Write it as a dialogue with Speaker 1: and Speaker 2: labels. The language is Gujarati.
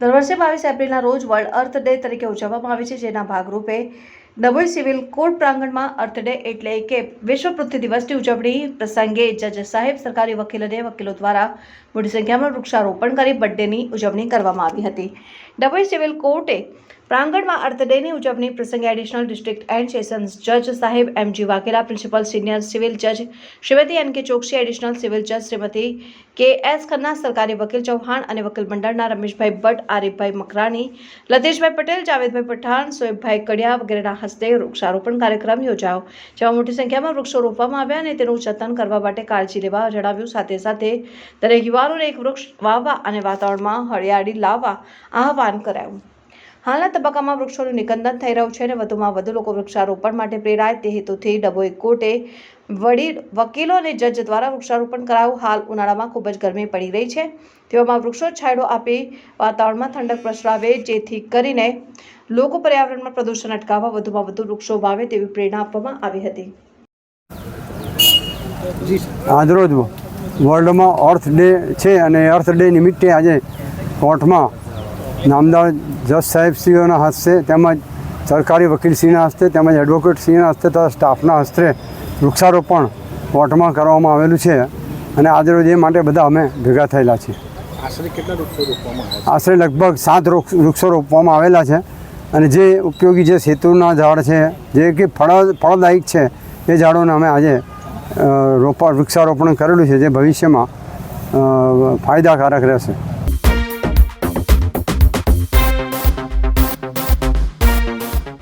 Speaker 1: દર વર્ષે બાવીસ એપ્રિલના રોજ વર્લ્ડ અર્થ ડે તરીકે ઉજવવામાં આવે છે જેના ભાગરૂપે ડભોઈ સિવિલ કોર્ટ પ્રાંગણમાં અર્થ ડે એટલે કે વિશ્વ પૃથ્વી દિવસની ઉજવણી પ્રસંગે જજ સાહેબ, સરકારી વકીલ અને વકીલો દ્વારા મોટી સંખ્યામાં વૃક્ષારોપણ કરી બર્થડેની ઉજવણી કરવામાં આવી હતી. ડભોઈ સિવિલ કોર્ટે પ્રાંગણમાં અર્થ ડેની ઉજવણી પ્રસંગે એડિશનલ ડિસ્ટ્રિક્ટ એન્ડ સેશન્સ જજ સાહેબ M G Vaghela, principal senior civil જજ શ્રીમતી એન કે ચોકસી, એડિશનલ સિવિલ જજ શ્રીમતી કે એસ ખન્ના, સરકારી વકીલ ચૌહાણ અને વકીલ મંડળના રમેશભાઈ ભટ્ટ, આરિફભાઈ મકરાણી, લતેશભાઈ પટેલ, જાવેદભાઈ પઠાણ સોએબભાઈ કડિયા વગેરેના હસ્તે વૃક્ષારોપણ કાર્યક્રમ યોજાયો. જેમાં મોટી સંખ્યામાં વૃક્ષો રોપવામાં આવ્યા અને તેનું જતન કરવા માટે કાળજી લેવા જણાવ્યું. સાથે સાથે દરેક યુવાનોને એક વૃક્ષ વાવવા અને વાતાવરણમાં હરિયાળી લાવવા આહવાન કરાયું. હાલના તબક્કામાં વૃક્ષોનું નિકંદન થઈ રહ્યું છે અને વધુમાં વધુ લોકો વૃક્ષારોપણ માટે પ્રેરાય તે હેતુથી ડભોઈ કોર્ટે વડી વકીલો અને જજ દ્વારા વૃક્ષારોપણ કરાયું. હાલ ઉનાળામાં ખૂબ જ ગરમી પડી રહી છે. તેવામાં વૃક્ષો છાંયડો આપી વાતાવરણમાં ઠંડક પ્રસરાવે, જેથી કરીને લોકો પર્યાવરણમાં પ્રદૂષણ અટકાવવા વધુમાં વધુ વૃક્ષો વાવે તેવી પ્રેરણા આપવામાં આવી હતી.
Speaker 2: આજરોજ વર્લ્ડમાં અર્થ ડે છે અને અર્થ ડે નિમિત્તે આજે કોર્ટમાં નામદાર જજ સાહેબશ્રીઓના હસ્તે તેમજ સરકારી વકીલશ્રીના હસ્તે તેમજ એડવોકેટશ્રીના હસ્તે તથા સ્ટાફના હસ્તે વૃક્ષારોપણ કોર્ટમાં કરવામાં આવેલું છે અને આજરોજ એ માટે બધા અમે ભેગા થયેલા છીએ.
Speaker 3: આશરે
Speaker 2: લગભગ સાત વૃક્ષ- વૃક્ષો રોપવામાં આવેલા છે અને જે ઉપયોગી જે સેતુના ઝાડ છે જે કે ફળ ફળદાયક છે એ ઝાડોને અમે આજે રોપા વૃક્ષારોપણ કરેલું છે જે ભવિષ્યમાં ફાયદાકારક રહેશે.